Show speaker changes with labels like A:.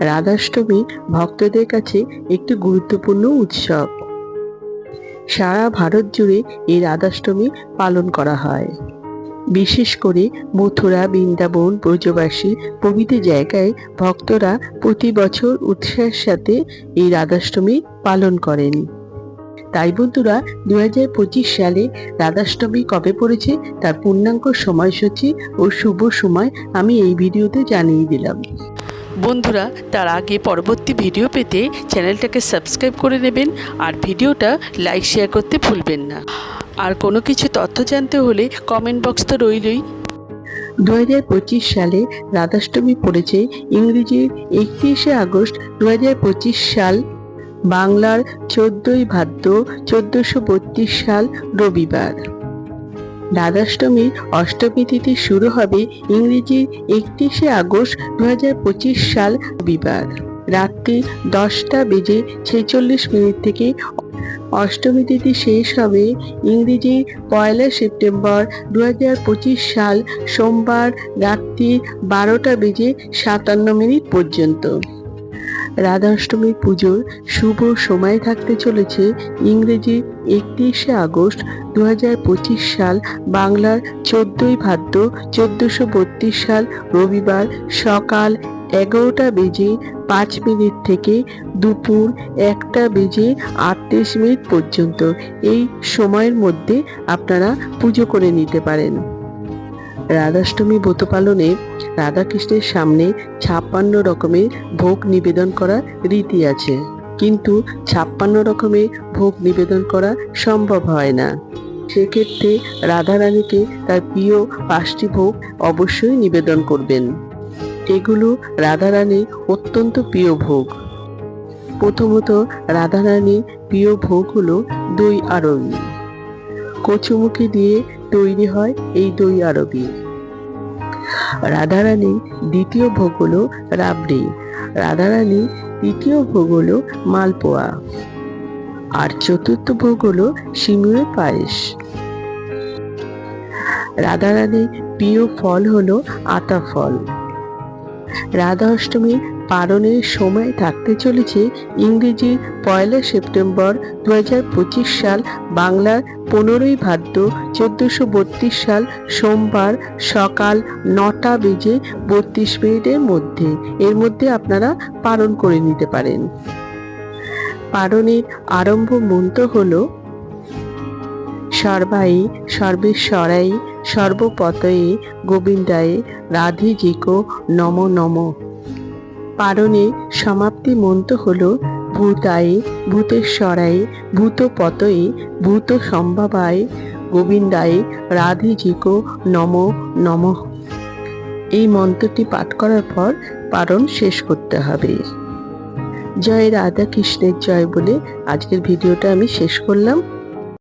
A: রাধাষ্টমী ভক্তদের কাছে একটি গুরুত্বপূর্ণ উৎসব। সারা ভারত জুড়ে এই রাধাষ্টমী পালন করা হয়। বিশেষ করে মথুরা, বৃন্দাবন, ব্রজবাসী প্রভৃতি জায়গায় ভক্তরা প্রতি বছর উৎসাহের সাথে এই রাধাষ্টমী পালন করেন। তাই বন্ধুরা দুই হাজার পঁচিশ সালে রাধাষ্টমী কবে পড়েছে তার পূর্ণাঙ্গ সময়সূচি ও শুভ সময় আমি এই ভিডিওতে জানিয়ে দিলাম।
B: বন্ধুরা, তার আগে পরবর্তী ভিডিও পেতে চ্যানেলটাকে সাবস্ক্রাইব করে নেবেন আর ভিডিওটা লাইক, শেয়ার করতে ভুলবেন না। আর কোনো কিছু তথ্য জানতে হলে কমেন্ট বক্স তো রইলই।
A: দুহাজার পঁচিশ সালে রাধাষ্টমী পড়েছে ইংরেজির একত্রিশে আগস্ট দু হাজার পঁচিশ সাল, বাংলার চোদ্দই ভাদ্র চোদ্দশো সাল রবিবার। রাধাষ্টমীর অষ্টমী তিথি শুরু হবে ইংরেজির একত্রিশে আগস্ট দু হাজার পঁচিশ সাল রবিবার। রাত্রি দশটা বেজে ছেচল্লিশ মিনিট থেকে অষ্টমী তিথি শেষ হবে ইংরেজি পয়লা সেপ্টেম্বর দু হাজার পঁচিশ সাল সোমবার রাত্রি বারোটা বেজে সাতান্ন মিনিট পর্যন্ত। রাধাষ্টমী পুজোর শুভ সময় থাকতে চলেছে ইংরেজি একত্রিশে আগস্ট দু হাজার পঁচিশ সাল বাংলার চোদ্দই ভাদ্র চোদ্দোশো সাল রবিবার সকাল এগারোটা বেজে পাঁচ মিনিট থেকে দুপুর একটা বেজে আটত্রিশ মিনিট পর্যন্ত। এই সময়ের মধ্যে আপনারা পুজো করে নিতে পারেন। রাধাষ্টমী ব্রত পালনে রাধাকৃষ্ণের সামনে ছাপ্পান্ন রকমের ভোগ নিবেদন করার রীতি আছে। কিন্তু ছাপ্পান্ন রকমের ভোগ নিবেদন করা সম্ভব হয় না। সেক্ষেত্রে রাধারানীকে তার প্রিয় পাঁচটি ভোগ অবশ্যই নিবেদন করবেন। এগুলো রাধারানীর অত্যন্ত প্রিয় ভোগ। প্রথমত রাধারানীর প্রিয় ভোগ হলো দই আরবি। কচুমুখি দিয়ে তৈরি হয় এই দই আরবি। রাধারানী দ্বিতীয় ভোগ হলো রাবড়ি। রাধারানী তৃতীয় ভোগ হলো মালপোয়া। আর চতুর্থ ভোগ হলো সিমুয়ে পায়েস। রাধারানীর প্রিয় ফল হলো আতা ফল। রাধা অষ্টমীর পালনের সময় থাকতে চলেছে ইংরেজি পয়লা সেপ্টেম্বর দু হাজার পঁচিশ সাল বাংলার পনেরোই ভাদ্র চোদ্দোশো বত্রিশ সাল সোমবার সকাল নটা বেজে বত্রিশ মিনিটের মধ্যে। এর মধ্যে আপনারা পালন করে নিতে পারেন। পালনের আরম্ভ মন্ত্র হলো সর্বাই সর্বেশ্বরাই সর্বপতয়ে গোবিন্দায়ে রাধিজিকো নম নম। পারণে সমাপ্তি মন্ত্র হল, ভূতায়ে ভূতেশ্বরায়ে ভূতপতয়ে ভূত সম্ভাবায় গোবিন্দায়ে রাধিজিকো নম নম। এই মন্ত্রটি পাঠ করার পর পারণ শেষ করতে হবে। জয় রাধা কৃষ্ণের জয় বলে আজকের ভিডিওটা আমি শেষ করলাম।